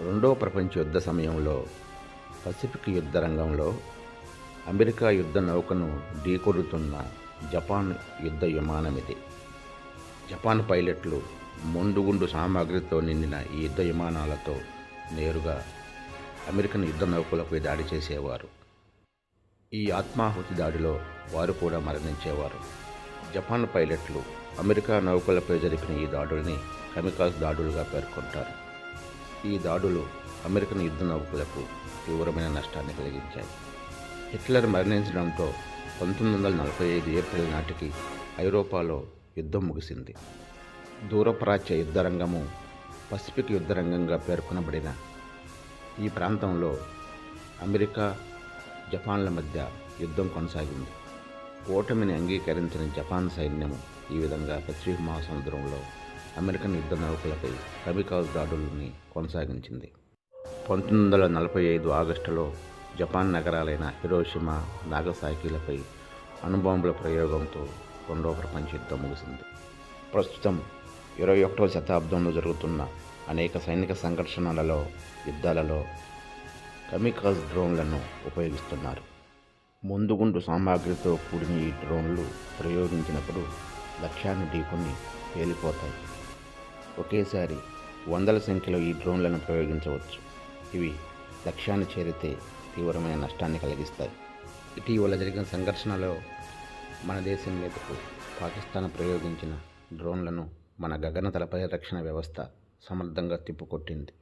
రెండవ ప్రపంచ యుద్ధ సమయంలో పసిఫిక్ యుద్ధ రంగంలో అమెరికా యుద్ధ నౌకను ఢీకొడుతున్న జపాన్ యుద్ధ విమానం ఇది. జపాన్ పైలట్లు మొండుగుండు సామాగ్రితో నిండిన ఈ యుద్ధ విమానాలతో నేరుగా అమెరికన్ యుద్ధ నౌకలపై దాడి చేసేవారు. ఈ ఆత్మాహుతి దాడిలో వారు కూడా మరణించేవారు. జపాన్ పైలట్లు అమెరికా నౌకలపై జరిపిన ఈ దాడుల్ని కెమికల్స్ దాడులుగా పేర్కొంటారు. ఈ దాడులు అమెరికన్ యుద్ధ నౌకలకు తీవ్రమైన నష్టాన్ని కలిగించాయి. హిట్లర్ మరణించడంతో పంతొమ్మిది వందల నలభై ఐదు ఏప్రిల్ నాటికి ఐరోపాలో యుద్ధం ముగిసింది. దూరప్రాచ్య యుద్ధరంగము పసిఫిక్ యుద్ధరంగంగా పేర్కొనబడిన ఈ ప్రాంతంలో అమెరికా జపాన్ల మధ్య యుద్ధం కొనసాగింది. ఓటమిని అంగీకరించిన జపాన్ సైన్యము ఈ విధంగా పసిఫిక్ మహాసముద్రంలో అమెరికన్ యుద్ధ నౌకలపై కమికాజ్ దాడుల్ని కొనసాగించింది. పంతొమ్మిది వందల నలభై ఐదు ఆగస్టులో జపాన్ నగరాలైన హిరోషిమా నాగసాకిలపై అణుబాంబుల ప్రయోగంతో రెండవ ప్రపంచ యుద్ధం ముగిసింది. ప్రస్తుతం ఇరవై ఒకటవ శతాబ్దంలో జరుగుతున్న అనేక సైనిక సంఘర్షణలలో యుద్ధాలలో కమికాజ్ డ్రోన్లను ఉపయోగిస్తున్నారు. ముందుగుండు సామాగ్రితో కూడిన ఈ డ్రోన్లు ప్రయోగించినప్పుడు లక్ష్యాన్ని ఢీకొని పేలిపోతాయి. ఒకేసారి వందల సంఖ్యలో ఈ డ్రోన్లను ప్రయోగించవచ్చు. ఇవి లక్ష్యాన్ని చేరితే తీవ్రమైన నష్టాన్ని కలిగిస్తాయి. ఇటీవల జరిగిన సంఘర్షణలో మన దేశం మీదకు పాకిస్తాన్ ప్రయోగించిన డ్రోన్లను మన గగనతల పరిరక్షణ వ్యవస్థ సమర్థంగా తిప్పుకొట్టింది.